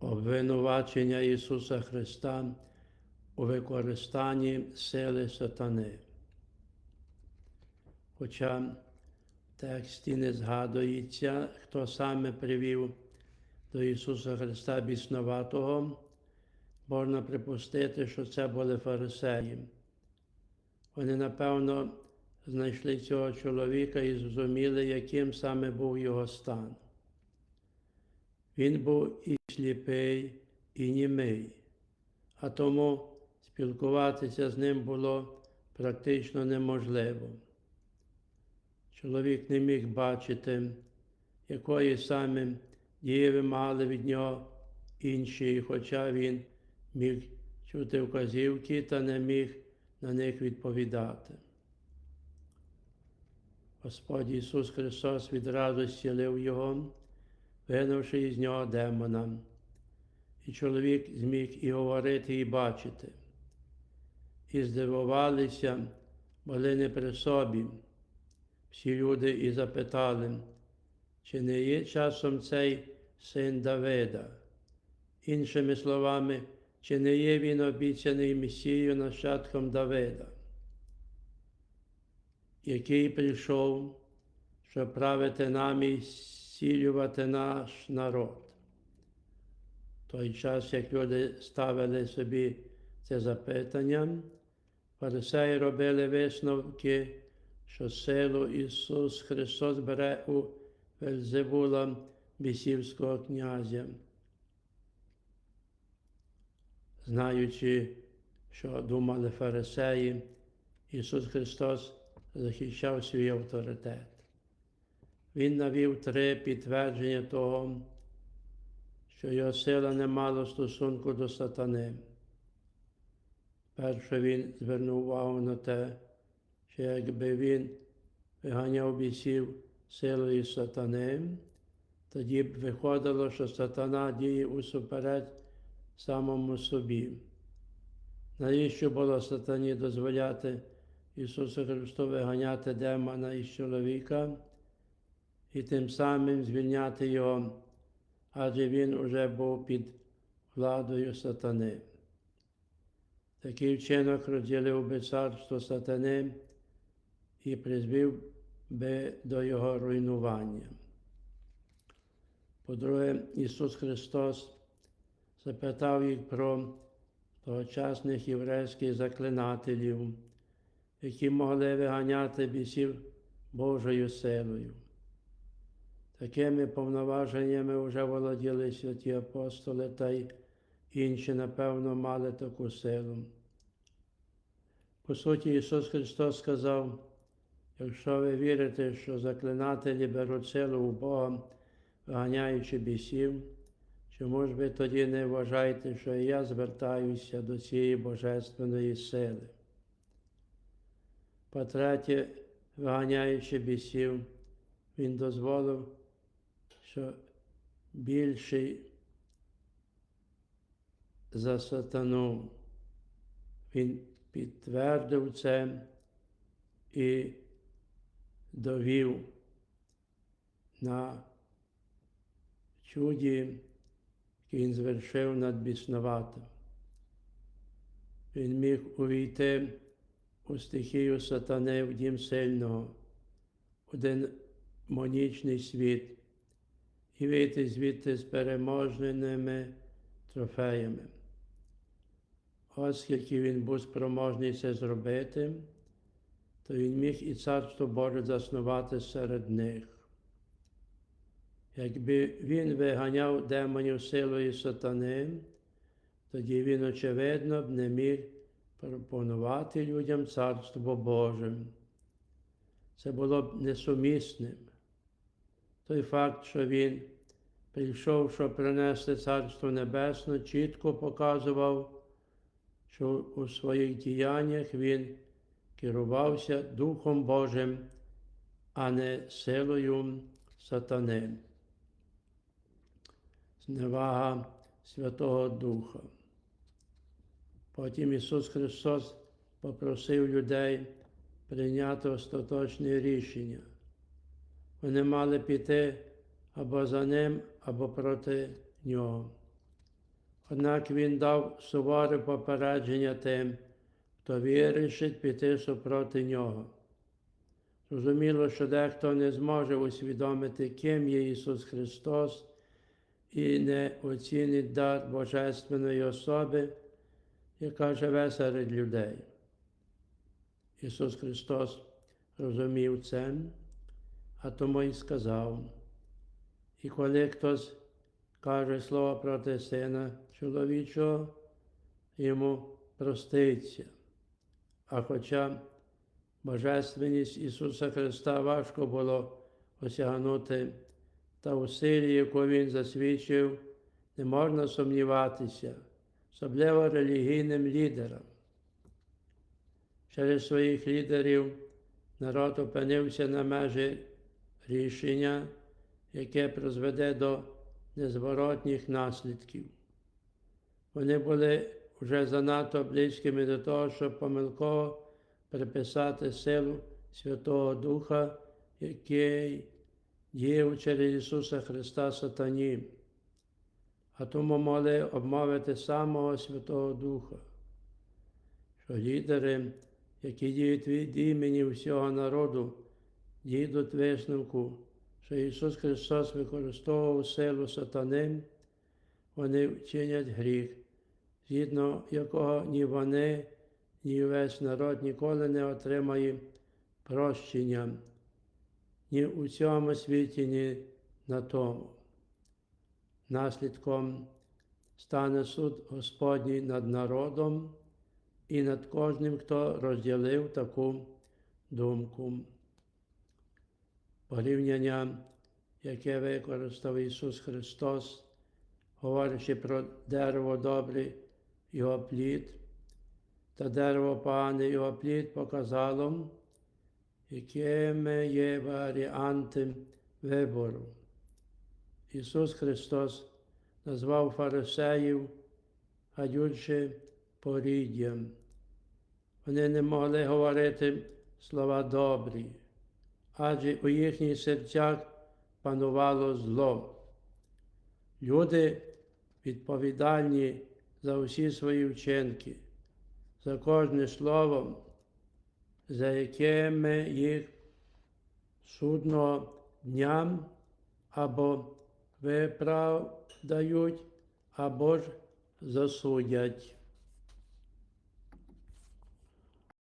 обвинувачення Ісуса Христа у використанні сили сатани. Хоча в тексті не згадується, хто саме привів до Ісуса Христа біснуватого, можна припустити, що це були фарисеї. Вони, напевно, знайшли цього чоловіка і зрозуміли, яким саме був його стан. Він був і сліпий, і німий, а тому спілкуватися з ним було практично неможливо. Чоловік не міг бачити, якої саме дії вимагали від нього інші, хоча він міг чути вказівки та не міг на них відповідати. Господь Ісус Христос відразу зцілив його, вигнавши із нього демона. І чоловік зміг і говорити, і бачити. І здивувалися, були не при собі. Всі люди і запитали, чи не є часом цей син Давида? Іншими словами, чи не є він обіцяний Месією нащадком Давида, який прийшов, щоб правити нам і зцілювати наш народ. Той час, як люди ставили собі це запитання, фарисеї робили висновки, що силу Ісус Христос бере у Вельзевула бісівського князя. Знаючи, що думали фарисеї, Ісус Христос захищав свій авторитет. Він навів три підтвердження того, що його сила не мала стосунку до сатани. Перше він звернув увагу на те, що якби він виганяв бісів силою сатани, тоді б виходило, що сатана діє усупереч самому собі. Навіщо було сатані дозволяти Ісусу Христу виганяти демона із чоловіка і тим самим звільняти його, адже він уже був під владою сатани. Такий вчинок розділив би царство сатани і призвів би до його руйнування. По-друге, Ісус Христос запитав їх про тогочасних єврейських заклинателів, які могли виганяти бісів Божою силою. Такими повноваженнями вже володіли святі апостоли та й інші, напевно, мали таку силу. По суті, Ісус Христос сказав, якщо ви вірите, що заклинателі беруть силу у Бога, виганяючи бісів, чому ж ви тоді не вважаєте, що і я звертаюся до цієї божественної сили? По-третє, виганяючи бісів, Він дозволив, що більший за сатану. Він підтвердив це і довів на чуді, який він звершив над біснуватим. Він міг увійти у стихію сатани в дім сильного, у демонічний світ і вийти звідти з переможними трофеями. Оскільки він був спроможний це зробити, то він міг і царство Боже заснувати серед них. Якби він виганяв демонів силою сатани, тоді він, очевидно, б не міг пропонувати людям Царство Боже. Це було б несумісним. Той факт, що він прийшов, щоб принести Царство Небесне, чітко показував, що у своїх діяннях він керувався Духом Божим, а не силою сатани. Зневага Святого Духа. Потім Ісус Христос попросив людей прийняти остаточне рішення. Вони мали піти або за ним, або проти нього. Однак він дав суворе попередження тим, хто вирішить піти супроти нього. Зрозуміло, що дехто не зможе усвідомити, ким є Ісус Христос, і не оцінить дар Божественної особи, яка живе серед людей. Ісус Христос розумів це, а тому й сказав. І коли хтось каже слово проти сина чоловічого, йому проститься. А хоча Божественність Ісуса Христа важко було осягнути, та у силі, яку Він засвідчив, не можна сумніватися, особливо релігійним лідерам. Через своїх лідерів народ опинився на межі рішення, яке призведе до незворотніх наслідків. Вони були вже занадто близькими до того, щоб помилково приписати силу Святого Духа, який діяв через Ісуса Христа Сатані, а тому могли обмовити самого Святого Духа, що лідери, які діють від імені всього народу, дійдуть висновку, що Ісус Христос використовував силу сатани, вони вчинять гріх, згідно якого ні вони, ні весь народ ніколи не отримає прощення ні у цьому світі, ні на тому. Наслідком стане суд Господній над народом і над кожним, хто розділив таку думку. Порівняння, яке використав Ісус Христос, говорячи про дерево добре, його плід, та дерево погане його плід показало, якими є варіанти вибору. Ісус Христос назвав фарисеїв гадюче поріддям. Вони не могли говорити слова добрі, адже у їхніх серцях панувало зло. Люди відповідальні за усі свої вчинки, за кожне слово, за якими їх судного дня або виправдають, або ж засудять.